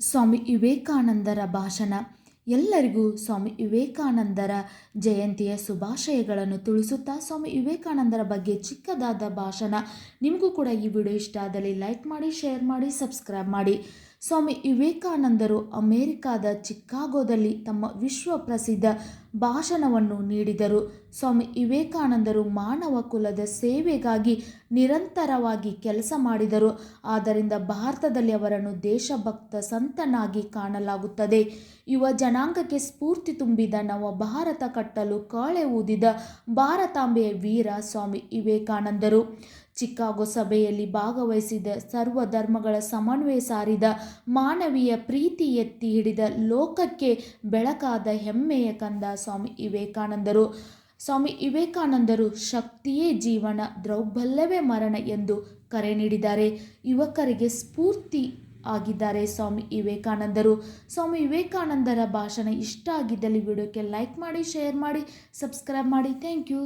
ಸ್ವಾಮಿ ವಿವೇಕಾನಂದರ ಭಾಷಣ. ಎಲ್ಲರಿಗೂ ಸ್ವಾಮಿ ವಿವೇಕಾನಂದರ ಜಯಂತಿಯ ಶುಭಾಶಯಗಳನ್ನು ತಿಳಿಸುತ್ತಾ ಸ್ವಾಮಿ ವಿವೇಕಾನಂದರ ಬಗ್ಗೆ ಚಿಕ್ಕದಾದ ಭಾಷಣ. ನಿಮಗೂ ಕೂಡ ಈ ವಿಡಿಯೋ ಇಷ್ಟ ಆದಲ್ಲಿ ಲೈಕ್ ಮಾಡಿ, ಶೇರ್ ಮಾಡಿ, ಸಬ್ಸ್ಕ್ರೈಬ್ ಮಾಡಿ. ಸ್ವಾಮಿ ವಿವೇಕಾನಂದರು ಅಮೇರಿಕಾದ ಚಿಕಾಗೋದಲ್ಲಿ ತಮ್ಮ ವಿಶ್ವ ಪ್ರಸಿದ್ಧ ಭಾಷಣವನ್ನು ನೀಡಿದರು. ಸ್ವಾಮಿ ವಿವೇಕಾನಂದರು ಮಾನವ ಕುಲದ ಸೇವೆಗಾಗಿ ನಿರಂತರವಾಗಿ ಕೆಲಸ ಮಾಡಿದರು. ಆದ್ದರಿಂದ ಭಾರತದಲ್ಲಿ ಅವರನ್ನು ದೇಶಭಕ್ತ ಸಂತನಾಗಿ ಕಾಣಲಾಗುತ್ತದೆ. ಯುವ ಜನಾಂಗಕ್ಕೆ ಸ್ಫೂರ್ತಿ ತುಂಬಿದ ನವ ಭಾರತ ಕಟ್ಟಲು ಕಾಳೆ ಊದಿದ ಭಾರತಾಂಬೆಯ ವೀರ ಸ್ವಾಮಿ ವಿವೇಕಾನಂದರು. ಚಿಕಾಗೋ ಸಭೆಯಲ್ಲಿ ಭಾಗವಹಿಸಿದ ಸರ್ವ ಧರ್ಮಗಳ ಸಮನ್ವಯ ಸಾರಿದ ಮಾನವೀಯ ಪ್ರೀತಿ ಎತ್ತಿ ಹಿಡಿದ ಲೋಕಕ್ಕೆ ಬೆಳಕಾದ ಹೆಮ್ಮೆಯ ಕಂದ ಸ್ವಾಮಿ ವಿವೇಕಾನಂದರು. ಸ್ವಾಮಿ ವಿವೇಕಾನಂದರು ಶಕ್ತಿಯೇ ಜೀವನ, ದೌರ್ಬಲ್ಯವೇ ಮರಣ ಎಂದು ಕರೆ ನೀಡಿದ್ದಾರೆ. ಯುವಕರಿಗೆ ಸ್ಫೂರ್ತಿ ಆಗಿದ್ದಾರೆ ಸ್ವಾಮಿ ವಿವೇಕಾನಂದರು. ಸ್ವಾಮಿ ವಿವೇಕಾನಂದರ ಭಾಷಣ ಇಷ್ಟ ಆಗಿದ್ದಲ್ಲಿ ವಿಡಿಯೋಕ್ಕೆ ಲೈಕ್ ಮಾಡಿ, ಶೇರ್ ಮಾಡಿ, ಸಬ್ಸ್ಕ್ರೈಬ್ ಮಾಡಿ. Thank you.